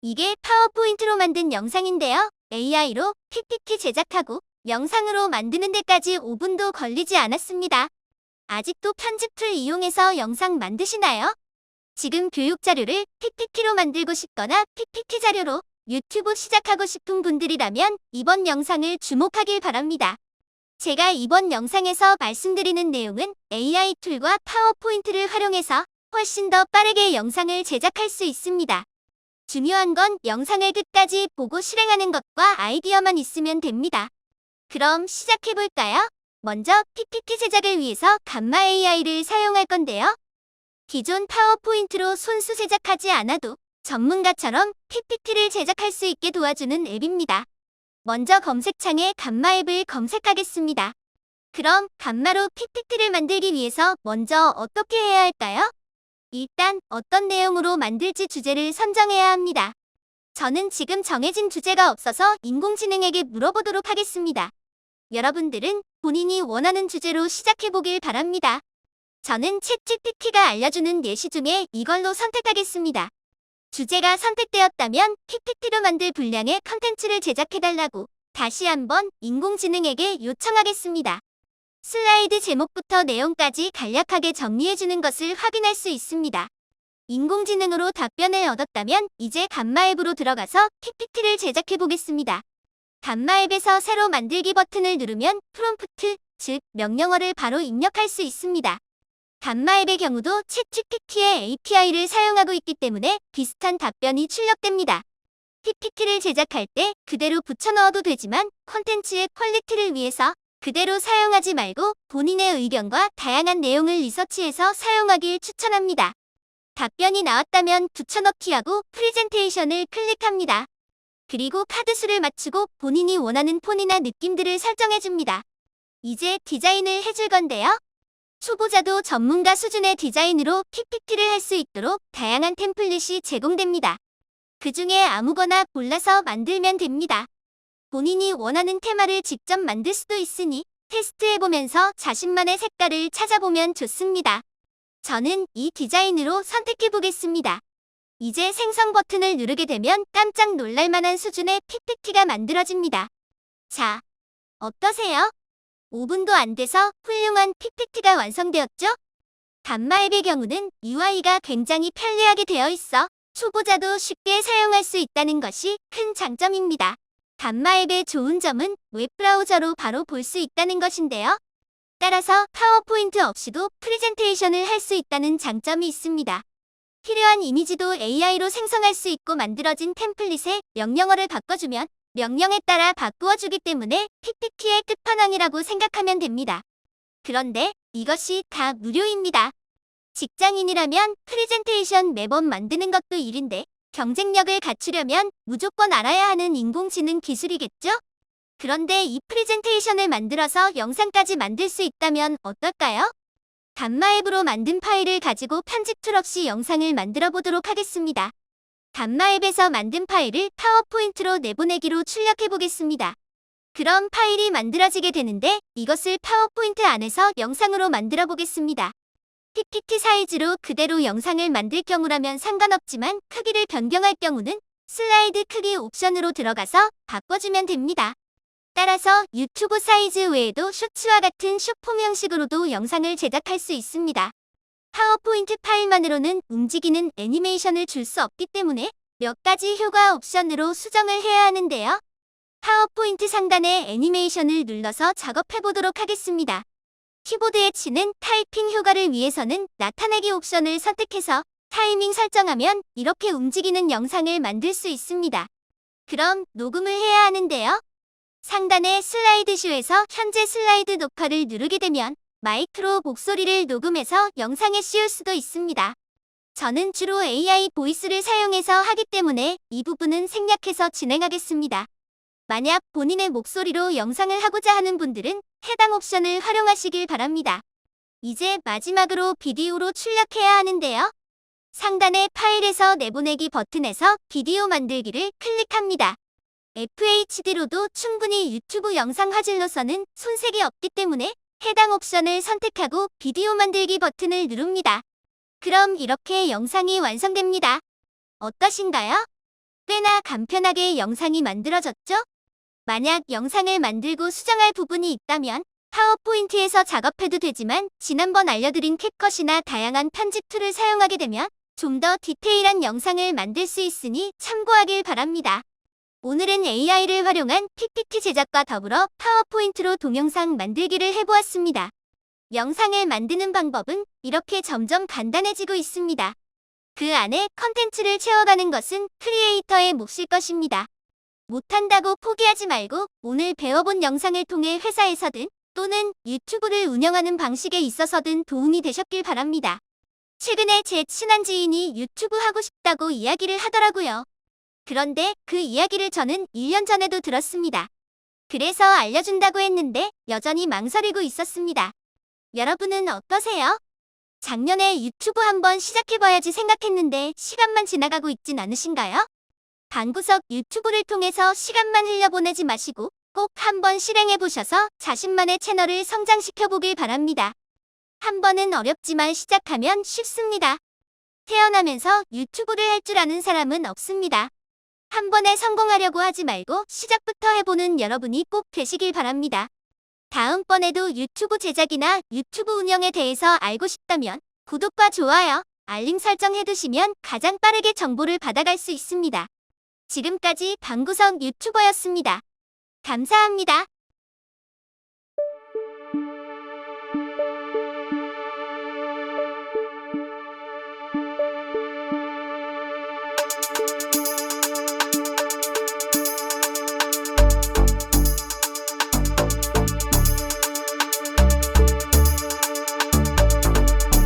이게 파워포인트로 만든 영상인데요. AI로 PPT 제작하고 영상으로 만드는 데까지 5분도 걸리지 않았습니다. 아직도 편집 툴 이용해서 영상 만드시나요? 지금 교육 자료를 PPT로 만들고 싶거나 PPT 자료로 유튜브 시작하고 싶은 분들이라면 이번 영상을 주목하길 바랍니다. 제가 이번 영상에서 말씀드리는 내용은 AI 툴과 파워포인트를 활용해서 훨씬 더 빠르게 영상을 제작할 수 있습니다. 중요한 건 영상을 끝까지 보고 실행하는 것과 아이디어만 있으면 됩니다. 그럼 시작해볼까요? 먼저 PPT 제작을 위해서 감마 AI를 사용할 건데요. 기존 파워포인트로 손수 제작하지 않아도 전문가처럼 PPT를 제작할 수 있게 도와주는 앱입니다. 먼저 검색창에 감마 앱을 검색하겠습니다. 그럼 감마로 PPT를 만들기 위해서 먼저 어떻게 해야 할까요? 일단 어떤 내용으로 만들지 주제를 선정해야 합니다. 저는 지금 정해진 주제가 없어서 인공지능에게 물어보도록 하겠습니다. 여러분들은 본인이 원하는 주제로 시작해보길 바랍니다. 저는 챗GPT가 알려주는 예시 중에 이걸로 선택하겠습니다. 주제가 선택되었다면 PPT로 만들 분량의 컨텐츠를 제작해달라고 다시 한번 인공지능에게 요청하겠습니다. 슬라이드 제목부터 내용까지 간략하게 정리해주는 것을 확인할 수 있습니다. 인공지능으로 답변을 얻었다면 이제 감마 앱으로 들어가서 PPT를 제작해 보겠습니다. 감마 앱에서 새로 만들기 버튼을 누르면 프롬프트, 즉 명령어를 바로 입력할 수 있습니다. 감마 앱의 경우도 챗GPT의 API를 사용하고 있기 때문에 비슷한 답변이 출력됩니다. PPT를 제작할 때 그대로 붙여넣어도 되지만 콘텐츠의 퀄리티를 위해서 그대로 사용하지 말고 본인의 의견과 다양한 내용을 리서치해서 사용하길 추천합니다. 답변이 나왔다면 붙여넣기 하고 프리젠테이션을 클릭합니다. 그리고 카드 수를 맞추고 본인이 원하는 폰이나 느낌들을 설정해줍니다. 이제 디자인을 해줄 건데요. 초보자도 전문가 수준의 디자인으로 PPT를 할 수 있도록 다양한 템플릿이 제공됩니다. 그 중에 아무거나 골라서 만들면 됩니다. 본인이 원하는 테마를 직접 만들 수도 있으니 테스트해보면서 자신만의 색깔을 찾아보면 좋습니다. 저는 이 디자인으로 선택해보겠습니다. 이제 생성 버튼을 누르게 되면 깜짝 놀랄만한 수준의 PPT가 만들어집니다. 자, 어떠세요? 5분도 안 돼서 훌륭한 PPT가 완성되었죠? 감마 앱의 경우는 UI가 굉장히 편리하게 되어 있어 초보자도 쉽게 사용할 수 있다는 것이 큰 장점입니다. 감마 앱의 좋은 점은 웹브라우저로 바로 볼 수 있다는 것인데요. 따라서 파워포인트 없이도 프레젠테이션을 할 수 있다는 장점이 있습니다. 필요한 이미지도 AI로 생성할 수 있고 만들어진 템플릿에 명령어를 바꿔주면 명령에 따라 바꾸어 주기 때문에 PPT의 끝판왕이라고 생각하면 됩니다. 그런데 이것이 다 무료입니다. 직장인이라면 프레젠테이션 매번 만드는 것도 일인데 경쟁력을 갖추려면 무조건 알아야 하는 인공지능 기술이겠죠? 그런데 이 프레젠테이션을 만들어서 영상까지 만들 수 있다면 어떨까요? 감마 앱으로 만든 파일을 가지고 편집 툴 없이 영상을 만들어 보도록 하겠습니다. 감마 앱에서 만든 파일을 파워포인트로 내보내기로 출력해 보겠습니다. 그럼 파일이 만들어지게 되는데 이것을 파워포인트 안에서 영상으로 만들어 보겠습니다. PPT 사이즈로 그대로 영상을 만들 경우라면 상관없지만 크기를 변경할 경우는 슬라이드 크기 옵션으로 들어가서 바꿔주면 됩니다. 따라서 유튜브 사이즈 외에도 쇼츠와 같은 쇼폼 형식으로도 영상을 제작할 수 있습니다. 파워포인트 파일만으로는 움직이는 애니메이션을 줄 수 없기 때문에 몇 가지 효과 옵션으로 수정을 해야 하는데요. 파워포인트 상단에 애니메이션을 눌러서 작업해 보도록 하겠습니다. 키보드에 치는 타이핑 효과를 위해서는 나타내기 옵션을 선택해서 타이밍 설정하면 이렇게 움직이는 영상을 만들 수 있습니다. 그럼 녹음을 해야 하는데요. 상단의 슬라이드 쇼에서 현재 슬라이드 녹화를 누르게 되면 마이크로 목소리를 녹음해서 영상에 씌울 수도 있습니다. 저는 주로 AI 보이스를 사용해서 하기 때문에 이 부분은 생략해서 진행하겠습니다. 만약 본인의 목소리로 영상을 하고자 하는 분들은 해당 옵션을 활용하시길 바랍니다. 이제 마지막으로 비디오로 출력해야 하는데요. 상단의 파일에서 내보내기 버튼에서 비디오 만들기를 클릭합니다. FHD로도 충분히 유튜브 영상 화질로서는 손색이 없기 때문에 해당 옵션을 선택하고 비디오 만들기 버튼을 누릅니다. 그럼 이렇게 영상이 완성됩니다. 어떠신가요? 꽤 꽤나 간편하게 영상이 만들어졌죠? 만약 영상을 만들고 수정할 부분이 있다면 파워포인트에서 작업해도 되지만 지난번 알려드린 캡컷이나 다양한 편집 툴을 사용하게 되면 좀 더 디테일한 영상을 만들 수 있으니 참고하길 바랍니다. 오늘은 AI를 활용한 PPT 제작과 더불어 파워포인트로 동영상 만들기를 해보았습니다. 영상을 만드는 방법은 이렇게 점점 간단해지고 있습니다. 그 안에 컨텐츠를 채워가는 것은 크리에이터의 몫일 것입니다. 못한다고 포기하지 말고 오늘 배워본 영상을 통해 회사에서든 또는 유튜브를 운영하는 방식에 있어서든 도움이 되셨길 바랍니다. 최근에 제 친한 지인이 유튜브 하고 싶다고 이야기를 하더라고요. 그런데 그 이야기를 저는 1년 전에도 들었습니다. 그래서 알려준다고 했는데 여전히 망설이고 있었습니다. 여러분은 어떠세요? 작년에 유튜브 한번 시작해봐야지 생각했는데 시간만 지나가고 있진 않으신가요? 방구석 유튜브를 통해서 시간만 흘려보내지 마시고 꼭 한번 실행해 보셔서 자신만의 채널을 성장시켜 보길 바랍니다. 한 번은 어렵지만 시작하면 쉽습니다. 태어나면서 유튜브를 할 줄 아는 사람은 없습니다. 한 번에 성공하려고 하지 말고 시작부터 해보는 여러분이 꼭 되시길 바랍니다. 다음번에도 유튜브 제작이나 유튜브 운영에 대해서 알고 싶다면 구독과 좋아요, 알림 설정 해두시면 가장 빠르게 정보를 받아갈 수 있습니다. 지금까지 방구석 유튜버였습니다. 감사합니다.